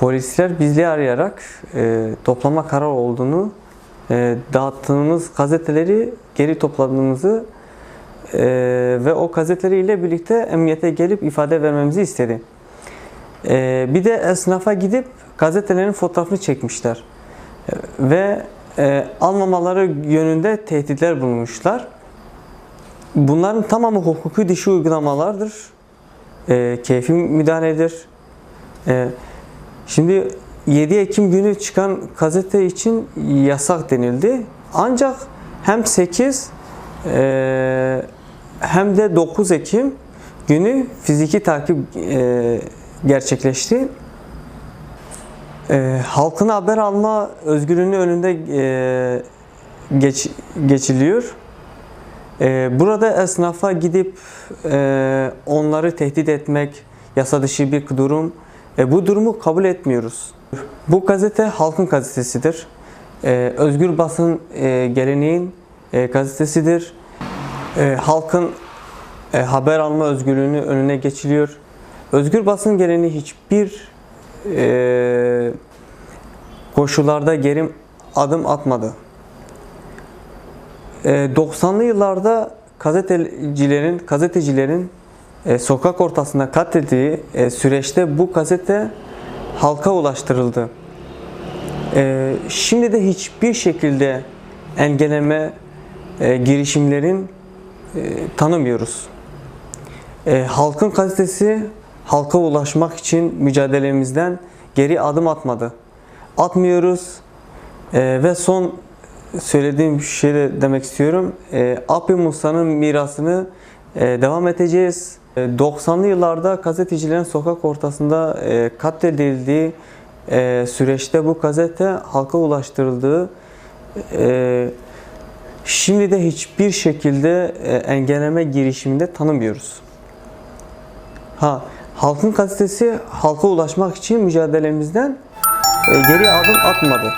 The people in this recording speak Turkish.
Polisler bizleri arayarak e, toplama karar olduğunu, e, dağıttığımız gazeteleri geri topladığımızı e, ve o gazeteleriyle birlikte emniyete gelip ifade vermemizi istedi. E, bir de esnafa gidip gazetelerin fotoğrafını çekmişler. E, ve e, almamaları yönünde tehditler bulmuşlar. Bunların tamamı hukuki dışı uygulamalardır. E, keyfi müdahaledir. E, şimdi 7 Ekim günü çıkan gazete için yasak denildi. Ancak hem 8 e, hem de 9 Ekim günü fiziki takip e, gerçekleşti. E, halkın haber alma özgürlüğünün önünde e, geç, geçiliyor. E, burada esnafa gidip e, onları tehdit etmek yasa dışı bir durum. E, bu durumu kabul etmiyoruz. Bu gazete halkın gazetesidir. E, özgür basın e, geleneğin e, gazetesidir. E, halkın e, haber alma özgürlüğünü önüne geçiliyor. Özgür basın geleneği hiçbir e, koşullarda geri adım atmadı. E, 90'lı yıllarda gazetecilerin gazetecilerin e, sokak ortasında katledildiği e, süreçte bu gazete halka ulaştırıldı. E, şimdi de hiçbir şekilde engelleme e, girişimlerin tanımıyoruz. Halkın gazetesi halka ulaşmak için mücadelemizden geri adım atmadı. Atmıyoruz ve son söylediğim şey de demek istiyorum. E, Abi Musa'nın mirasını devam edeceğiz. E, 90'lı yıllarda gazetecilerin sokak ortasında e, katledildiği e, süreçte bu gazete halka ulaştırıldığı e, şimdi de hiçbir şekilde engelleme girişiminde tanımıyoruz. Ha, Halkın gazetesi halka ulaşmak için mücadelemizden geri adım atmadı.